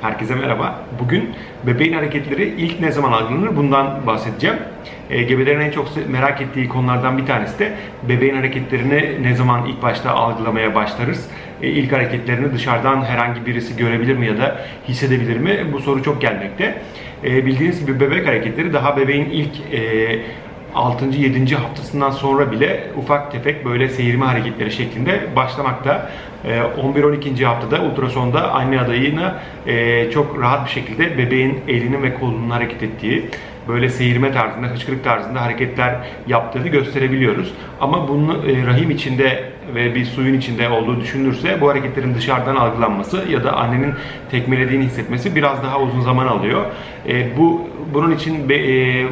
Herkese merhaba. Bugün bebeğin hareketleri ilk ne zaman algılanır bundan bahsedeceğim. E, gebelerin en çok merak ettiği konulardan bir tanesi de bebeğin hareketlerini ne zaman ilk başta algılamaya başlarız? E, ilk hareketlerini dışarıdan herhangi birisi görebilir mi ya da hissedebilir mi? Bu soru çok gelmekte. E, bildiğiniz gibi bebek hareketleri daha bebeğin ilk e, 6. 7. haftasından sonra bile ufak tefek böyle seyirme hareketleri şeklinde başlamakta. Ee, 11-12. haftada ultrasonda anne adayına e, çok rahat bir şekilde bebeğin elinin ve kolunun hareket ettiği böyle seyirme tarzında, hıçkırık tarzında hareketler yaptığını gösterebiliyoruz. Ama bunun e, rahim içinde ve bir suyun içinde olduğu düşünülürse bu hareketlerin dışarıdan algılanması ya da annenin tekmelediğini hissetmesi biraz daha uzun zaman alıyor. E, bu bunun için be, e,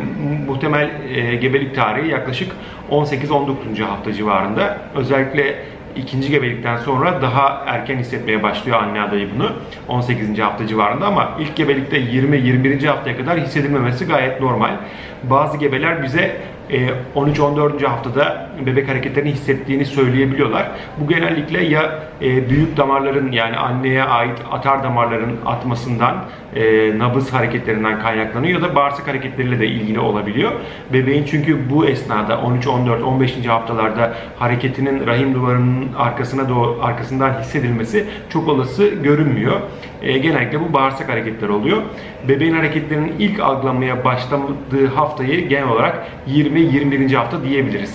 muhtemel e, gebelik tarihi yaklaşık 18-19. hafta civarında. Özellikle ikinci gebelikten sonra daha erken hissetmeye başlıyor anne adayı bunu 18. hafta civarında ama ilk gebelikte 20-21. haftaya kadar hissedilmemesi gayet normal. Bazı gebeler bize 13-14. haftada bebek hareketlerini hissettiğini söyleyebiliyorlar. Bu genellikle ya e, büyük damarların yani anneye ait atar damarların atmasından, e, nabız hareketlerinden kaynaklanıyor ya da bağırsak hareketleriyle de ilgili olabiliyor. Bebeğin çünkü bu esnada 13, 14, 15. haftalarda hareketinin rahim duvarının arkasına doğru arkasından hissedilmesi çok olası görünmüyor. E, genellikle bu bağırsak hareketler oluyor. Bebeğin hareketlerinin ilk algılanmaya başladığı haftayı genel olarak 20-21. hafta diyebiliriz.